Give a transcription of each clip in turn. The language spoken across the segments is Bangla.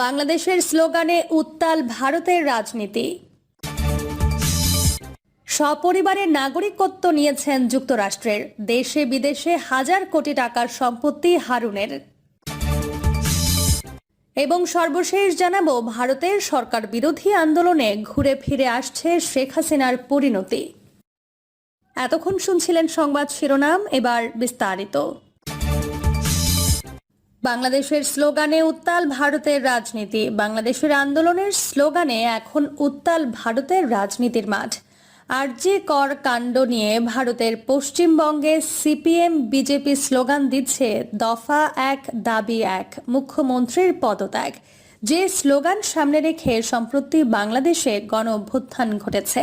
বাংলাদেশের স্লোগানে উত্তাল ভারতের রাজনীতি। সপরিবারে নাগরিকত্ব নিয়েছেন যুক্তরাষ্ট্রের। দেশে বিদেশে হাজার কোটি টাকার সম্পত্তি হারুনের। এবং সর্বশেষ জানাব, ভারতের সরকার বিরোধী আন্দোলনে ঘুরে ফিরে আসছে শেখ হাসিনার পরিণতি। এতক্ষণ শুনছিলেন সংবাদ শিরোনাম, এবার বিস্তারিত। বাংলাদেশের স্লোগানে উত্তাল ভারতের রাজনীতি। বাংলাদেশের আন্দোলনের স্লোগানে এখন উত্তাল ভারতের রাজনীতির মাঠ। আরজি কর কাণ্ড নিয়ে ভারতের পশ্চিমবঙ্গে সিপিএম, বিজেপি স্লোগান দিচ্ছে, দফা এক, দাবি এক, মুখ্যমন্ত্রীর পদত্যাগ। যে স্লোগান সামনে রেখে সম্প্রতি বাংলাদেশে গণ অভ্যুত্থান ঘটেছে।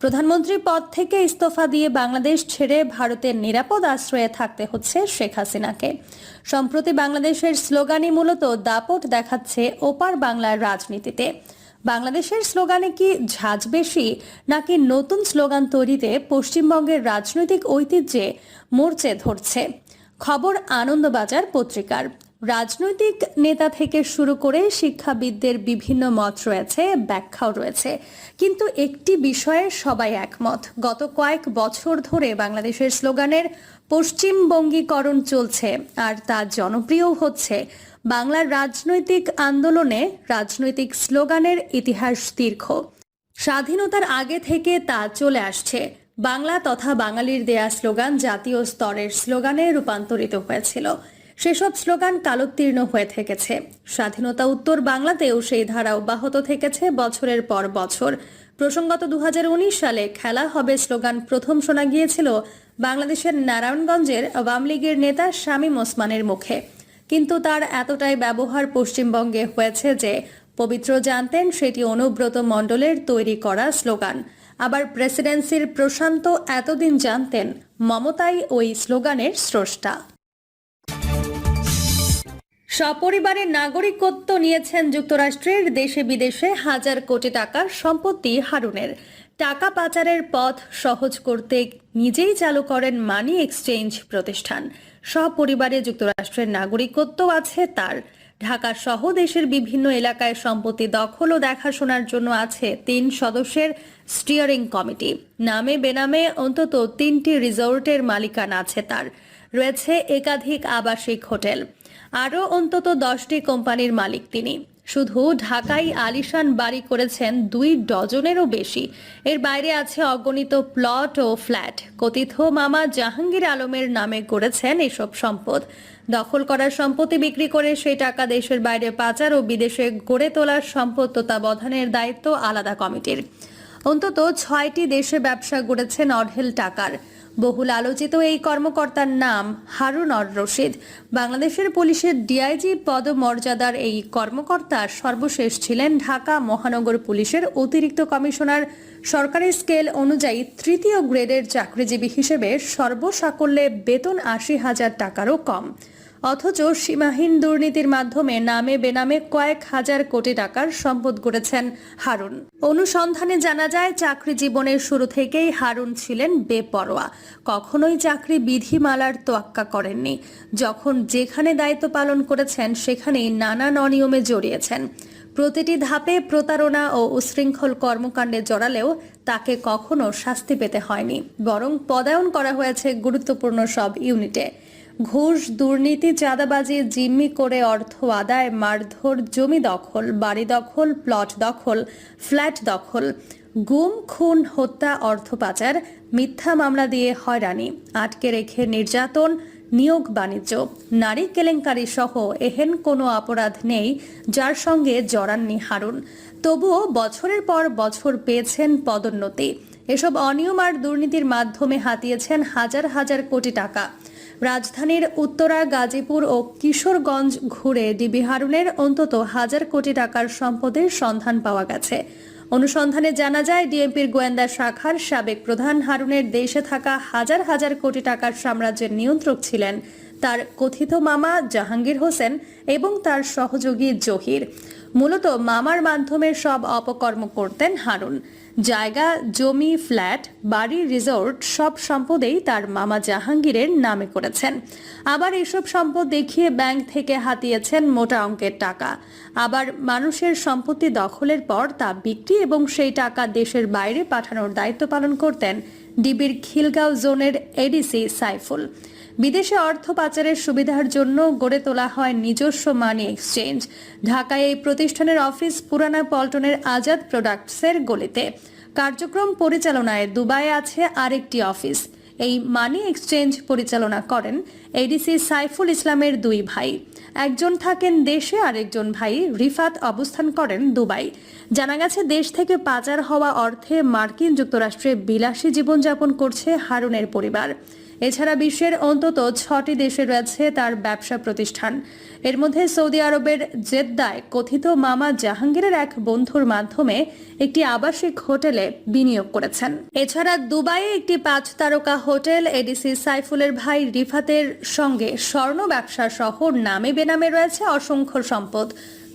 প্রধানমন্ত্রী পদ থেকে ইস্তফা দিয়ে বাংলাদেশ ছেড়ে ভারতের নিরাপদ আশ্রয়ে থাকতে হচ্ছে শেখ হাসিনাকে। সম্প্রতি বাংলাদেশের স্লোগানই মূলত দাপট দেখাচ্ছে ওপার বাংলার রাজনীতিতে। বাংলাদেশের স্লোগানে কি ঝাঁজ বেশি, নাকি নতুন স্লোগান তৈরিতে পশ্চিমবঙ্গের রাজনৈতিক ঐতিহ্যে মরচে ধরছে? খবর আনন্দবাজার পত্রিকার। রাজনৈতিক নেতা থেকে শুরু করে শিক্ষাবিদদের বিভিন্ন মত রয়েছে, ব্যাখ্যাও রয়েছে। কিন্তু একটি বিষয়ে সবাই একমত। গত কয়েক বছর ধরে বাংলাদেশের স্লোগানের পশ্চিমবঙ্গীকরণ চলছে আর তা জনপ্রিয় হচ্ছে। বাংলার রাজনৈতিক আন্দোলনে রাজনৈতিক স্লোগানের ইতিহাস দীর্ঘ। স্বাধীনতার আগে থেকে তা চলে আসছে। বাংলা তথা বাঙালির দেয়া স্লোগান জাতীয় স্তরের স্লোগানে রূপান্তরিত হয়েছিল। সেসব স্লোগান কালোত্তীর্ণ হয়ে থেকেছে। স্বাধীনতা উত্তর বাংলাতেও সেই ধারা অব্যাহত থেকেছে বছরের পর বছর। প্রসঙ্গত দু হাজার উনিশ সালে খেলা হবে স্লোগান প্রথম শোনা গিয়েছিল বাংলাদেশের নারায়ণগঞ্জের আওয়ামী লীগের নেতা শামীম ওসমানের মুখে। কিন্তু তার এতটাই ব্যবহার পশ্চিমবঙ্গে হয়েছে যে, পবিত্র জানতেন সেটি অনুব্রত মণ্ডলের তৈরি করা স্লোগান। আবার প্রেসিডেন্সির প্রশান্ত এতদিন জানতেন মমতাই ওই স্লোগানের স্রষ্টা। সপরিবারে নাগরিকত্ব নিয়েছেন যুক্তরাষ্ট্রের দেশে বিদেশে হাজার কোটি টাকার সম্পত্তি হারুনের। টাকা পাচারের পথ সহজ করতে নিজেই চালু করেন মানি এক্সচেঞ্জ প্রতিষ্ঠান। সপরিবারে যুক্তরাষ্ট্রের নাগরিকত্ব আছে তার। ঢাকা সহ দেশের বিভিন্ন এলাকায় সম্পত্তি দখল ও দেখাশোনার জন্য আছে তিন সদস্যের স্টিয়ারিং কমিটি। নামে বেনামে অন্তত তিনটি রিসোর্টের মালিকানা আছে তার। রয়েছে একাধিক আবাসিক হোটেল। আরও অন্তত দশটি কোম্পানির মালিক তিনি। শুধু ঢাকায় আলিশান বাড়ি করেছেন দুই ডজনেরও বেশি। এর বাইরে আছে অগণিত প্লট ও ফ্ল্যাট। কথিত মামা জাহাঙ্গীর আলমের নামে করেছেন এসব সম্পদ। দখল করা সম্পত্তি বিক্রি করে সেই টাকা দেশের বাইরে পাচার ও বিদেশে গড়ে তোলার সম্পদ তত্ত্বাবধানের দায়িত্ব আলাদা কমিটির। অন্তত ছয়টি দেশে ব্যবসা গড়েছেন অঢেল টাকার। বহুল আলোচিত এই কর্মকর্তার নাম হারুন অর রশিদ। বাংলাদেশের পুলিশের ডিআইজি পদমর্যাদার এই কর্মকর্তা সর্বশেষ ছিলেন ঢাকা মহানগর পুলিশের অতিরিক্ত কমিশনার। সরকারি স্কেল অনুযায়ী তৃতীয় গ্রেডের চাকরিজীবী হিসেবে সর্বসাকল্যে বেতন আশি হাজার টাকারও কম। অথচ সীমাহীন দুর্নীতির মাধ্যমে নামে বেনামে কয়েক হাজার কোটি টাকার সম্পদ গড়েছেন হারুন। অনুসন্ধানে জানা যায়, চাকরি জীবনের শুরু থেকেই হারুন ছিলেন বেপরোয়া। কখনোই চাকরি বিধিমালার তোয়াক্কা করেননি। যখন যেখানে দায়িত্ব পালন করেছেন, সেখানেই নানান অনিয়মে জড়িয়েছেন। প্রতিটি ধাপে প্রতারণা ও উশৃঙ্খল কর্মকাণ্ডে জড়ালেও তাকে কখনো শাস্তি পেতে হয়নি। বরং পদায়ন করা হয়েছে গুরুত্বপূর্ণ সব ইউনিটে। ঘুষ, দুর্নীতি, চাঁদাবাজি, জিম্মি করে অর্থ আদায়, মারধর, জমি দখল, বাড়ি দখল, প্লট দখল, ফ্ল্যাট দখল, গুম, খুন, হত্যা, অর্থ পাচার, মিথ্যা মামলা দিয়ে হয়রানি, আটকে রেখে নির্যাতন, নিয়োগ বাণিজ্য, নারী কেলেঙ্কারি সহ এহেন কোনো অপরাধ নেই যার সঙ্গে জড়াননি হারুন। তবুও বছরের পর বছর পেয়েছেন পদোন্নতি। এসব অনিয়ম আর দুর্নীতির মাধ্যমে হাতিয়েছেন হাজার হাজার কোটি টাকা। রাজধানীর উত্তরা, গাজীপুর ও কিশোরগঞ্জ ঘুরে ডিবি হারুনের অন্তত হাজার কোটি টাকার সম্পদের সন্ধান পাওয়া গেছে। অনুসন্ধানে জানা যায়, ডিএমপির গোয়েন্দা শাখার সাবেক প্রধান হারুনের দেশে থাকা হাজার হাজার কোটি টাকার সাম্রাজ্যের নিয়ন্ত্রক ছিলেন তার কথিত মামা জাহাঙ্গীর হোসেন এবং তার সহযোগী জহির। মূলত মামার মাধ্যমে সব অপকর্ম করতেন হারুন। জায়গা, জমি, ফ্ল্যাট, বাড়ি, রিসোর্ট, সব সম্পদেই তার মামা জাহাঙ্গীরের নামে করেছেন। আবার এসব সম্পদ দেখিয়ে ব্যাংক থেকে হাতিয়েছেন মোটা অঙ্কের টাকা। আবার মানুষের সম্পত্তি দখলের পর তা বিক্রি এবং সেই টাকা দেশের বাইরে পাঠানোর দায়িত্ব পালন করতেন ডিবির খিলগাঁও জোনের এডিসি সাইফুল। বিদেশে অর্থ পাচারের সুবিধার জন্য গড়ে তোলা হয় নিজস্ব মানি এক্সচেঞ্জ ঢাকায় এই প্রতিষ্ঠানের অফিস পুরানা পল্টনের আজাদ প্রোডাক্টসের গলিতে। কার্যক্রম পরিচালনায় দুবাই আছে আরেকটি অফিস। এই মানি এক্সচেঞ্জ পরিচালনা করেন এডিসি সাইফুল ইসলামের দুই ভাই। একজন থাকেন দেশে, আরেকজন ভাই রিফাত অবস্থান করেন দুবাই। জানা গেছে, দেশ থেকে পাচার হওয়া অর্থে মার্কিন যুক্তরাষ্ট্রে বিলাসী জীবনযাপন করছে হারুনের পরিবার। এছাড়া বিশ্বের অন্তত ছটি দেশে রয়েছে তার ব্যবসা প্রতিষ্ঠান। এর মধ্যে সৌদি আরবের জেদ্দায় কথিত মামা জাহাঙ্গীরের এক বন্ধুর মাধ্যমে একটি আবাসিক হোটেলে বিনিয়োগ করেছেন। এছাড়া দুবাইয়ে একটি পাঁচ তারকা হোটেল এডিসি সাইফুলের ভাই রিফাতের সঙ্গে স্বর্ণ ব্যবসা সহ নামে বেনামে রয়েছে অসংখ্য সম্পদ।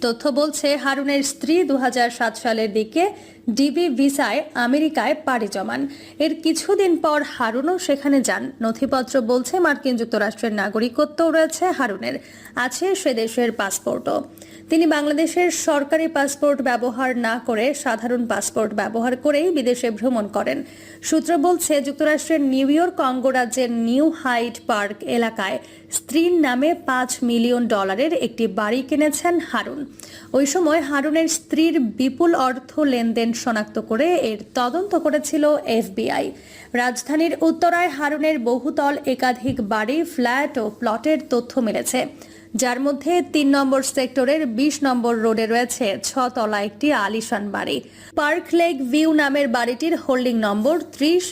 তথ্য বলছে, হারুনের স্ত্রী দু হাজার সাত সালের দিকে ডিবি ভিসায় আমেরিকায় পাড়ি জমান। এর কিছুদিন পর হারুনও সেখানে যান। নথিপত্র বলছে মার্কিন যুক্তরাষ্ট্রের নাগরিকত্বও রয়েছে হারুনের। আছে সে দেশের পাসপোর্টও। তিনি বাংলাদেশের সরকারি পাসপোর্ট ব্যবহার না করে সাধারণ পাসপোর্ট ব্যবহার করেই বিদেশে ভ্রমণ করেন। সূত্র বলছে, যুক্তরাষ্ট্রের নিউ ইয়র্ক অঙ্গরাজ্যের নিউ হাইট পার্ক এলাকায় স্ত্রীর নামে পাঁচ মিলিয়ন ডলারের একটি বাড়ি কিনেছেন হারুন। ওই সময় হারুনের স্ত্রীর বিপুল অর্থ লেনদেন শনাক্ত করে এর তদন্ত করেছিল এফবিআই। রাজধানীর উত্তরায় হারুনের বহুতল একাধিক বাড়ি, ফ্ল্যাট ও প্লটের তথ্য মিলেছে। যার মধ্যে তিন নম্বর সেক্টরের বিশ নম্বর রোডে রয়েছে ছতলা একটি আলিশান বাড়ি। পার্ক লেক ভিউ নামের বাড়িটির হোল্ডিং নম্বর ত্রিশ।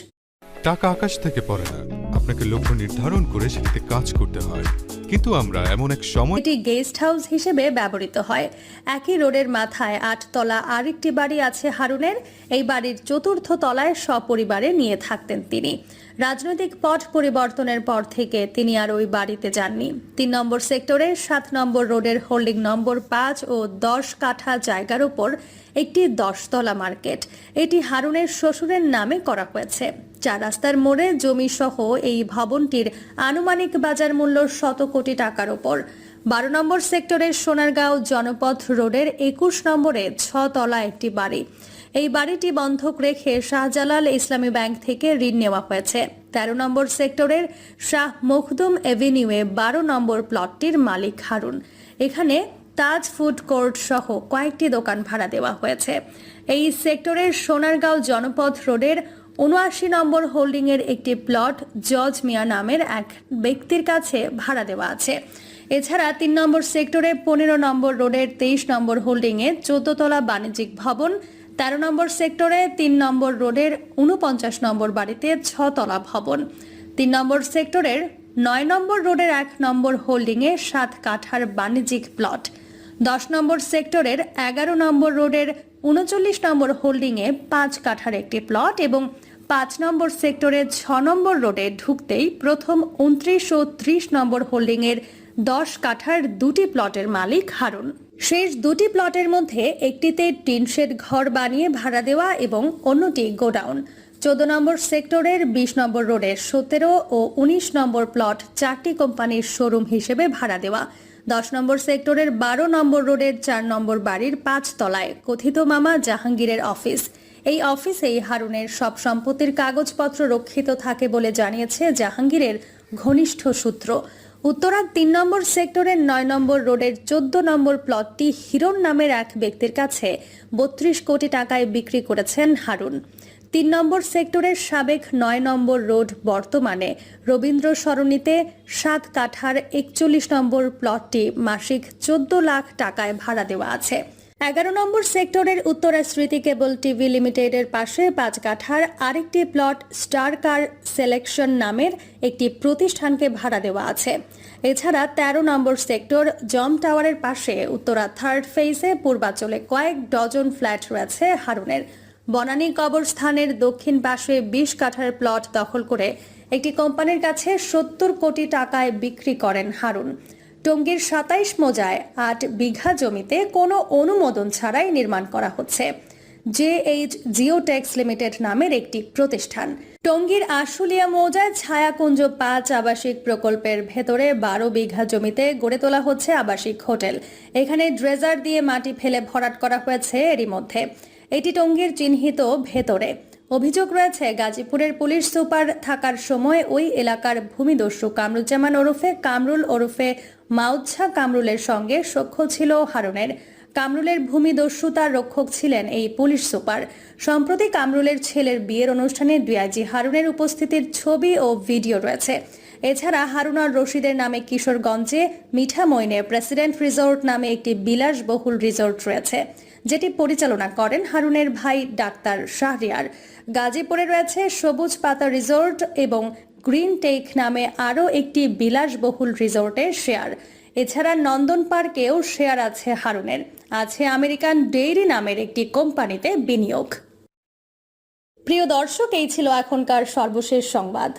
টাকা আকাশ থেকে পড়ে না। আপনাকে লক্ষ্য নির্ধারণ করে সেটাতে কাজ করতে হয়। কিন্তু আমরা এমন এক সময় এটি গেস্ট হাউস হিসেবে ব্যবহৃত হয়। একই রোডের মাথায় আটতলা আরেকটি বাড়ি আছে হারুনের। এই বাড়ির চতুর্থ তলায় সপরিবারে নিয়ে থাকতেন তিনি। রাজনৈতিক পট পরিবর্তনের পর থেকে তিনি আর ওই বাড়িতে যাননি। তিন নম্বর সেক্টরের সাত নম্বর রোডের হোল্ডিং নম্বর পাঁচ ও দশ কাঠা জায়গার উপর একটি দশতলা মার্কেট। এটি হারুনের শ্বশুরের নামে করা হয়েছে। চার রাস্তার মোড়ে জমি সহ এই ভবনটির আনুমানিক বাজার মূল্য শত কোটি টাকার ওপর। বারো নম্বর সেক্টরের সোনারগাঁও জনপথ রোডের একুশ নম্বরে ছতলা একটি বাড়ি। এই বাড়িটি বন্ধক রেখে শাহজালাল ইসলামী ব্যাংক থেকে ঋণ নেওয়া হয়েছে। তেরো নম্বর সেক্টরের শাহ মখদুম এভিনিউয়ে বারো নম্বর প্লটটির মালিক হারুন। এখানে তাজ ফুড কোর্ট সহ কয়েকটি দোকান ভাড়া দেওয়া হয়েছে। এই সেক্টরের সোনারগাঁও জনপথ রোডের উনআশি নম্বর হোল্ডিং এর একটি প্লট জজ মিয়া নামের এক ব্যক্তির কাছে ভাড়া দেওয়া আছে। এছাড়া তিন নম্বর সেক্টরে পনেরো নম্বর রোডের তেইশ নম্বর হোল্ডিং এ চোদ্দতলা বাণিজ্যিক ভবন, তেরো নম্বর সেক্টরে তিন নম্বর রোডের উনপঞ্চাশ নম্বর বাড়িতে ছতলা ভবন। তিন নম্বর সেক্টরের নয় নম্বর রোডের এক নম্বর হোল্ডিংয়ে সাত কাঠার বাণিজ্যিক প্লট। দশ নম্বর সেক্টরের এগারো নম্বর রোডের উনচল্লিশ নম্বর হোল্ডিংয়ে পাঁচ কাঠার একটি প্লট এবং পাঁচ নম্বর সেক্টরের ছ নম্বর রোডে ঢুকতেই প্রথম উনত্রিশ ও ত্রিশ নম্বর হোল্ডিংয়ের দশ কাঠার দুটি প্লটের মালিক হারুন। শেষ দুটি প্লটের মধ্যে একটিতে টিনশেড ঘর বানিয়ে ভাড়া দেওয়া এবং অন্যটি গোডাউন। চোদ্দ নম্বর সেক্টরের বিশ নম্বর রোডের সতেরো ও উনিশ নম্বর প্লট চারটি কোম্পানির শোরুম হিসেবে ভাড়া দেওয়া। দশ নম্বর সেক্টরের বারো নম্বর রোডের চার নম্বর বাড়ির পাঁচ তলায় কথিত মামা জাহাঙ্গীরের অফিস। এই অফিসেই হারুনের সব সম্পত্তির কাগজপত্র রক্ষিত থাকে বলে জানিয়েছে জাহাঙ্গীরের ঘনিষ্ঠ সূত্র। উত্তরার তিন নম্বর সেক্টরের নয় নম্বর রোডের চোদ্দ নম্বর প্লটটি হিরণ নামের এক ব্যক্তির কাছে বত্রিশ কোটি টাকায় বিক্রি করেছেন হারুন। তিন নম্বর সেক্টরের সাবেক নয় নম্বর রোড বর্তমানে রবীন্দ্র সরণিতে সাত কাঠার একচল্লিশ নম্বর প্লটটি মাসিক চোদ্দ লাখ টাকায় ভাড়া দেওয়া আছে। এগারো নম্বর সেক্টরের উত্তরা স্মৃতি কেবল টিভি লিমিটেডের পাশে পাঁচ কাঠার আরেকটি প্লট স্টার কার সিলেকশন নামের একটি প্রতিষ্ঠানকে ভাড়া দেওয়া আছে। এছাড়া ১৩ নম্বর সেক্টর জম টাওয়ারের পাশে উত্তরা থার্ড ফেজে পূর্বাঞ্চলে কয়েক ডজন ফ্ল্যাট রয়েছে হারুনের। বনানী কবরস্থানের দক্ষিণ পাশে বিশ কাঠার প্লট দখল করে একটি কোম্পানির কাছে সত্তর কোটি টাকায় বিক্রি করেন হারুন। টঙ্গীর সাতাইশ মোজায় আট বিঘা জমিতে কোনো অনুমোদন ছাড়াই নির্মাণ করা হচ্ছে। জে জেএইচ জিওটেক্স লিমিটেড নামের একটি প্রতিষ্ঠান। টঙ্গীর আশুলিয়া মৌজায় ছায়াকুঞ্জ পাঁচ আবাসিক প্রকল্পের ভেতরে বারো বিঘা জমিতে গড়ে তোলা হচ্ছে আবাসিক হোটেল। এখানে ড্রেজার দিয়ে মাটি ফেলে ভরাট করা হয়েছে, এরই মধ্যে। এটি টঙ্গীর চিহ্নিত ভেতরে। অভিযোগ রয়েছে, গাজীপুরের পুলিশ সুপার থাকার সময় ওই এলাকার ভূমিদস্যু কামরুজ্জামান ওরফে কামরুল ওরফে মাউচ্ছা কামরুলের সঙ্গে সখ্য ছিল হারুনের। কামরুলের ভূমিদস্যুতার রক্ষক ছিলেন এই পুলিশ সুপার। সম্প্রতি কামরুলের ছেলের বিয়ের অনুষ্ঠানে ডিআইজি হারুনের উপস্থিতির ছবি ও ভিডিও রয়েছে। এছাড়া হারুনার রশিদের নামে কিশোরগঞ্জে মিঠামইনে প্রেসিডেন্ট রিসোর্ট নামে একটি বিলাসবহুল রিসোর্ট রয়েছে। যেটি পরিচালনা করেন হারুনের ভাই ডাক্তার শাহরিয়ার। গাজীপুরে রয়েছে সবুজ পাতা রিসোর্ট এবং গ্রিন টেক নামে আরও একটি বিলাসবহুল রিসোর্টের শেয়ার। এছাড়া নন্দন পার্কেও শেয়ার আছে হারুনের। আছে আমেরিকান ডেইরি নামের একটি কোম্পানিতে বিনিয়োগ। প্রিয় দর্শক, এই ছিল এখনকার সর্বশেষ সংবাদ।